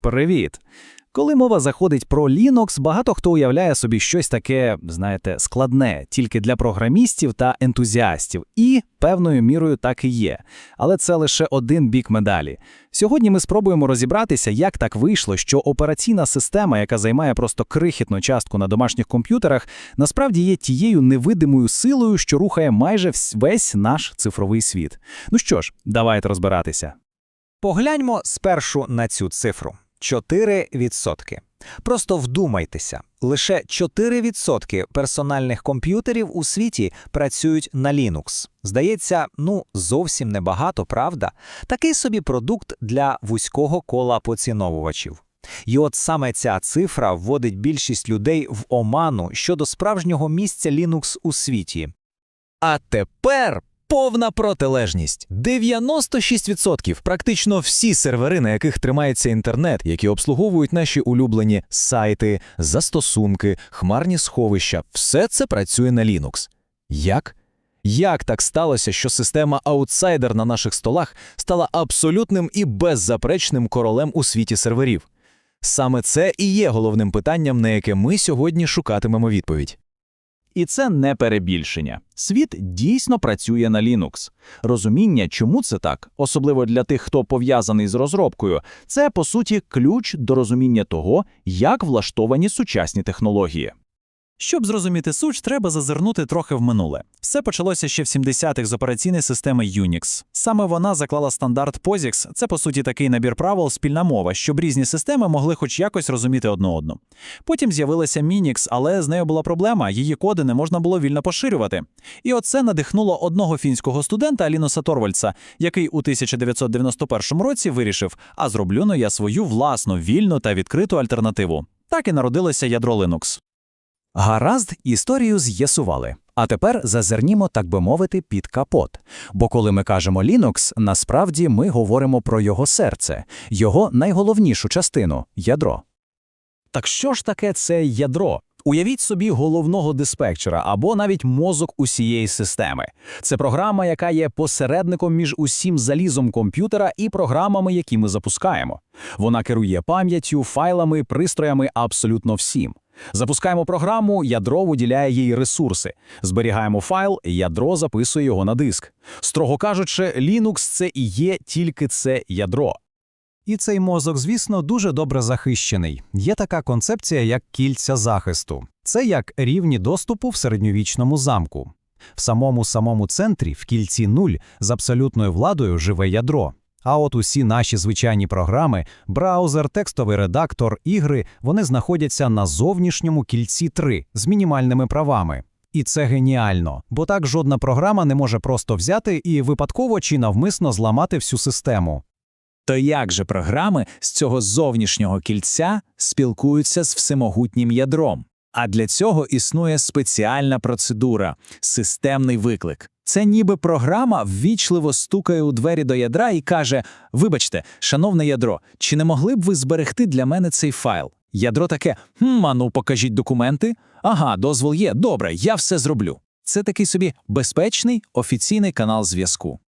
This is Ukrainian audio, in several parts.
Привіт! Коли мова заходить про Linux, багато хто уявляє собі щось таке, знаєте, складне тільки для програмістів та ентузіастів, і певною мірою так і є. Але це лише один бік медалі. Сьогодні ми спробуємо розібратися, як так вийшло, що операційна система, яка займає просто крихітну частку на домашніх комп'ютерах, насправді є тією невидимою силою, що рухає майже весь наш цифровий світ. Ну що ж, давайте розбиратися. Погляньмо спершу на цю цифру 4%. Просто вдумайтеся, лише 4% персональних комп'ютерів у світі працюють на Linux. Здається, ну зовсім небагато, правда? Такий собі продукт для вузького кола поціновувачів. І от саме ця цифра вводить більшість людей в оману щодо справжнього місця Linux у світі. А тепер повна протилежність. 96% практично всі сервери, на яких тримається інтернет, які обслуговують наші улюблені сайти, застосунки, хмарні сховища, все це працює на Linux. Як? Як так сталося, що система аутсайдер на наших столах стала абсолютним і беззаперечним королем у світі серверів? Саме це і є головним питанням, на яке ми сьогодні шукатимемо відповідь. І це не перебільшення. Світ дійсно працює на Linux. Розуміння, чому це так, особливо для тих, хто пов'язаний з розробкою, це по суті ключ до розуміння того, як влаштовані сучасні технології. Щоб зрозуміти суть, треба зазирнути трохи в минуле. Все почалося ще в 70-х з операційної системи Unix. Саме вона заклала стандарт POSIX, це по суті такий набір правил, спільна мова, щоб різні системи могли хоч якось розуміти одну одну. Потім з'явилася Minix, але з нею була проблема, її коди не можна було вільно поширювати. І оце надихнуло одного фінського студента Алінуса Торвальдса, який у 1991 році вирішив: а зроблю ну я свою власну вільну та відкриту альтернативу. Так і народилося ядро Linux. Гаразд, історію з'ясували. А тепер зазирнімо, так би мовити, під капот. Бо коли ми кажемо Linux, насправді ми говоримо про його серце, його найголовнішу частину ядро. Так що ж таке це ядро? Уявіть собі головного диспетчера або навіть мозок усієї системи. Це програма, яка є посередником між усім залізом комп'ютера і програмами, які ми запускаємо. Вона керує пам'яттю, файлами, пристроями, абсолютно всім. Запускаємо програму, ядро виділяє їй ресурси. Зберігаємо файл, ядро записує його на диск. Строго кажучи, Linux – це і є тільки це ядро. І цей мозок, звісно, дуже добре захищений. Є така концепція, як кільця захисту. Це як рівні доступу в середньовічному замку. В самому самому центрі, в кільці нуль, з абсолютною владою живе ядро. А от усі наші звичайні програми, браузер, текстовий редактор, ігри, вони знаходяться на зовнішньому кільці 3 з мінімальними правами. І це геніально, бо так жодна програма не може просто взяти і випадково чи навмисно зламати всю систему. То як же програми з цього зовнішнього кільця спілкуються з всемогутнім ядром? А для цього існує спеціальна процедура системний виклик. Це ніби програма ввічливо стукає у двері до ядра і каже: Вибачте, шановне ядро, чи не могли б ви зберегти для мене цей файл? Ядро таке: «Хм, а ну покажіть документи. Ага, дозвол є. Добре, я все зроблю. Це такий собі безпечний офіційний канал зв'язку.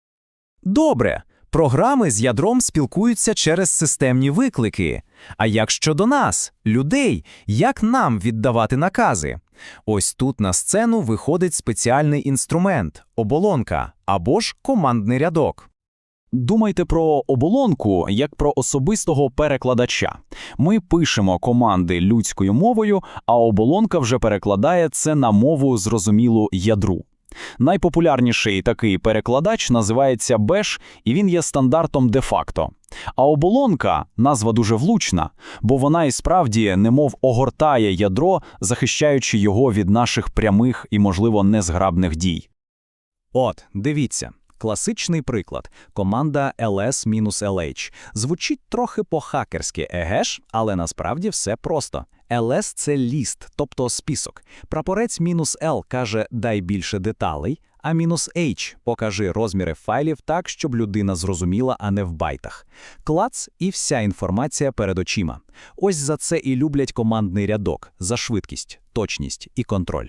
Добре, програми з ядром спілкуються через системні виклики. А як щодо нас, людей, як нам віддавати накази? Ось тут на сцену виходить спеціальний інструмент оболонка або ж командний рядок. Думайте про оболонку як про особистого перекладача. Ми пишемо команди людською мовою, а оболонка вже перекладає це на мову зрозумілу ядру. Найпопулярніший такий перекладач називається Bash, і він є стандартом де-факто. А оболонка назва дуже влучна, бо вона і справді немов огортає ядро, захищаючи його від наших прямих і, можливо, незграбних дій. От, дивіться. Класичний приклад команда ls-lh. Звучить трохи по-хакерськи, егеш, але насправді все просто. ls – це ліст, тобто список. Прапорець мінус «L» каже «дай більше деталей», а мінус «H» покажи розміри файлів так, щоб людина зрозуміла, а не в байтах. Клац і вся інформація перед очима. Ось за це і люблять командний рядок, за швидкість, точність і контроль.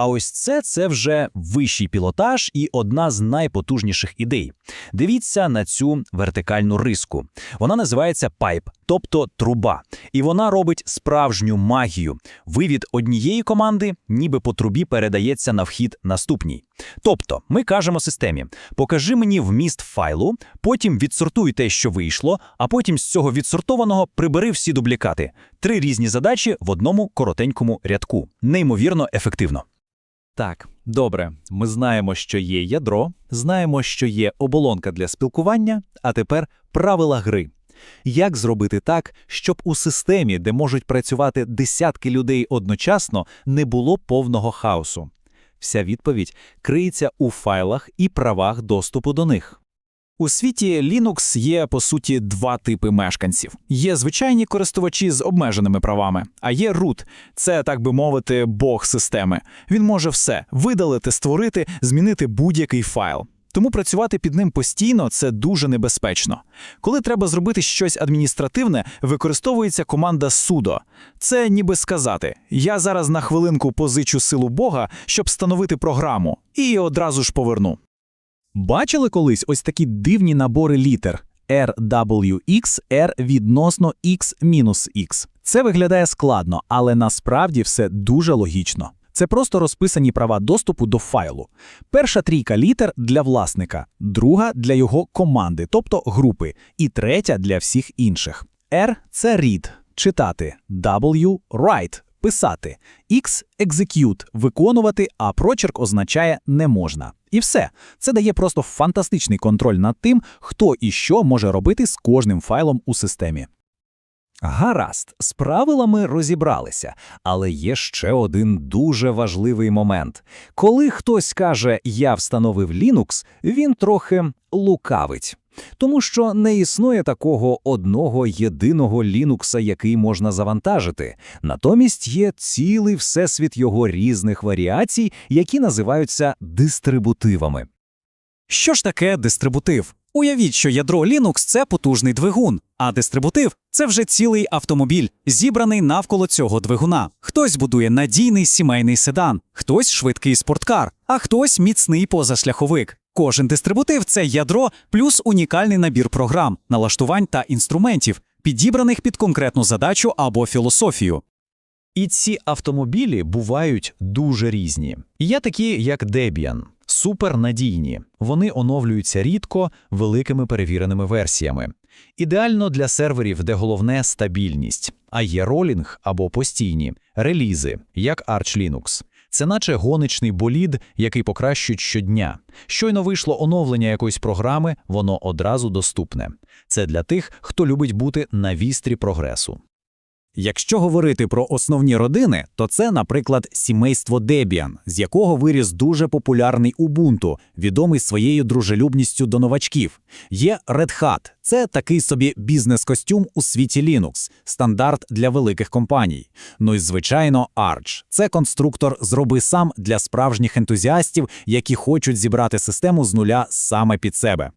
А ось це це вже вищий пілотаж і одна з найпотужніших ідей. Дивіться на цю вертикальну риску. Вона називається пайп, тобто труба. І вона робить справжню магію. Вивід однієї команди, ніби по трубі передається на вхід наступній. Тобто, ми кажемо системі: покажи мені вміст файлу, потім відсортуй те, що вийшло, а потім з цього відсортованого прибери всі дублікати. Три різні задачі в одному коротенькому рядку. Неймовірно ефективно. Так, добре. Ми знаємо, що є ядро, знаємо, що є оболонка для спілкування, а тепер правила гри. Як зробити так, щоб у системі, де можуть працювати десятки людей одночасно, не було повного хаосу? Вся відповідь криється у файлах і правах доступу до них. У світі Linux є, по суті, два типи мешканців. Є звичайні користувачі з обмеженими правами, а є root – це, так би мовити, бог системи. Він може все – видалити, створити, змінити будь-який файл. Тому працювати під ним постійно – це дуже небезпечно. Коли треба зробити щось адміністративне, використовується команда sudo. Це ніби сказати «я зараз на хвилинку позичу силу Бога, щоб встановити програму, і одразу ж поверну». Бачили колись ось такі дивні набори літер RWX, R відносно X-X. Це виглядає складно, але насправді все дуже логічно. Це просто розписані права доступу до файлу. Перша трійка літер для власника, друга для його команди, тобто групи, і третя для всіх інших. R – це read – читати, W – write – писати, X – execute – виконувати, а прочерк означає «не можна». І все. Це дає просто фантастичний контроль над тим, хто і що може робити з кожним файлом у системі. Гаразд, з правилами розібралися, але є ще один дуже важливий момент. Коли хтось каже «я встановив Linux», він трохи лукавить. Тому що не існує такого одного єдиного Linux, який можна завантажити. Натомість є цілий всесвіт його різних варіацій, які називаються дистрибутивами. Що ж таке дистрибутив? Уявіть, що ядро Linux – це потужний двигун, а дистрибутив – це вже цілий автомобіль, зібраний навколо цього двигуна. Хтось будує надійний сімейний седан, хтось швидкий спорткар, а хтось міцний позашляховик. Кожен дистрибутив – це ядро плюс унікальний набір програм, налаштувань та інструментів, підібраних під конкретну задачу або філософію. І ці автомобілі бувають дуже різні. Є такі, як Debian, супернадійні. Вони оновлюються рідко великими перевіреними версіями. Ідеально для серверів, де головне стабільність, а є ролінг або постійні релізи, як Arch Linux. Це наче гоночний болід, який покращують щодня. Щойно вийшло оновлення якоїсь програми, воно одразу доступне. Це для тих, хто любить бути на вістрі прогресу. Якщо говорити про основні родини, то це, наприклад, сімейство Debian, з якого виріс дуже популярний Ubuntu, відомий своєю дружелюбністю до новачків. Є Red Hat – це такий собі бізнес-костюм у світі Linux, стандарт для великих компаній. Ну і звичайно, Arch – це конструктор зроби сам для справжніх ентузіастів, які хочуть зібрати систему з нуля саме під себе.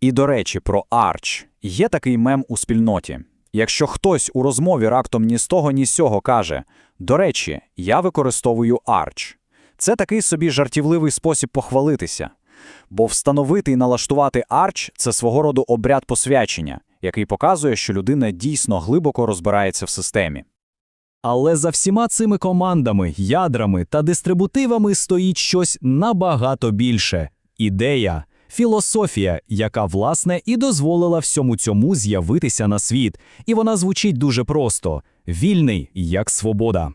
І до речі, про Arch. Є такий мем у спільноті. Якщо хтось у розмові раптом ні з того, ні з сього каже: До речі, я використовую Arch. Це такий собі жартівливий спосіб похвалитися. Бо встановити і налаштувати Arch – це свого роду обряд посвячення, який показує, що людина дійсно глибоко розбирається в системі. Але за всіма цими командами, ядрами та дистрибутивами стоїть щось набагато більше ідея, філософія, яка, власне, і дозволила всьому цьому з'явитися на світ. І вона звучить дуже просто вільний як свобода.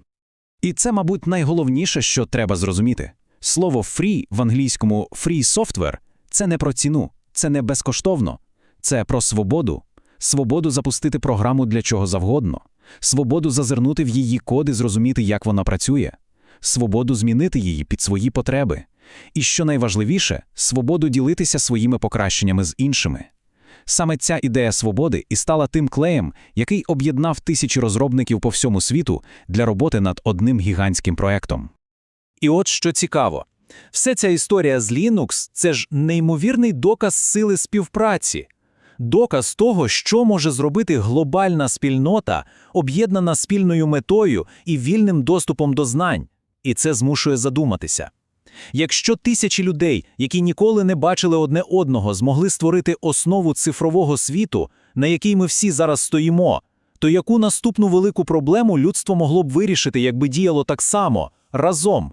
І це, мабуть, найголовніше, що треба зрозуміти. Слово «free» в англійському «free software» – це не про ціну, це не безкоштовно, це про свободу. Свободу запустити програму для чого завгодно, свободу зазирнути в її код і зрозуміти, як вона працює, свободу змінити її під свої потреби. І що найважливіше, свободу ділитися своїми покращеннями з іншими. Саме ця ідея свободи і стала тим клеєм, який об'єднав тисячі розробників по всьому світу для роботи над одним гігантським проектом. І от що цікаво. Все ця історія з Linux – це ж неймовірний доказ сили співпраці. Доказ того, що може зробити глобальна спільнота, об'єднана спільною метою і вільним доступом до знань. І це змушує задуматися. Якщо тисячі людей, які ніколи не бачили одне одного, змогли створити основу цифрового світу, на якій ми всі зараз стоїмо, то яку наступну велику проблему людство могло б вирішити, якби діяло так само, разом?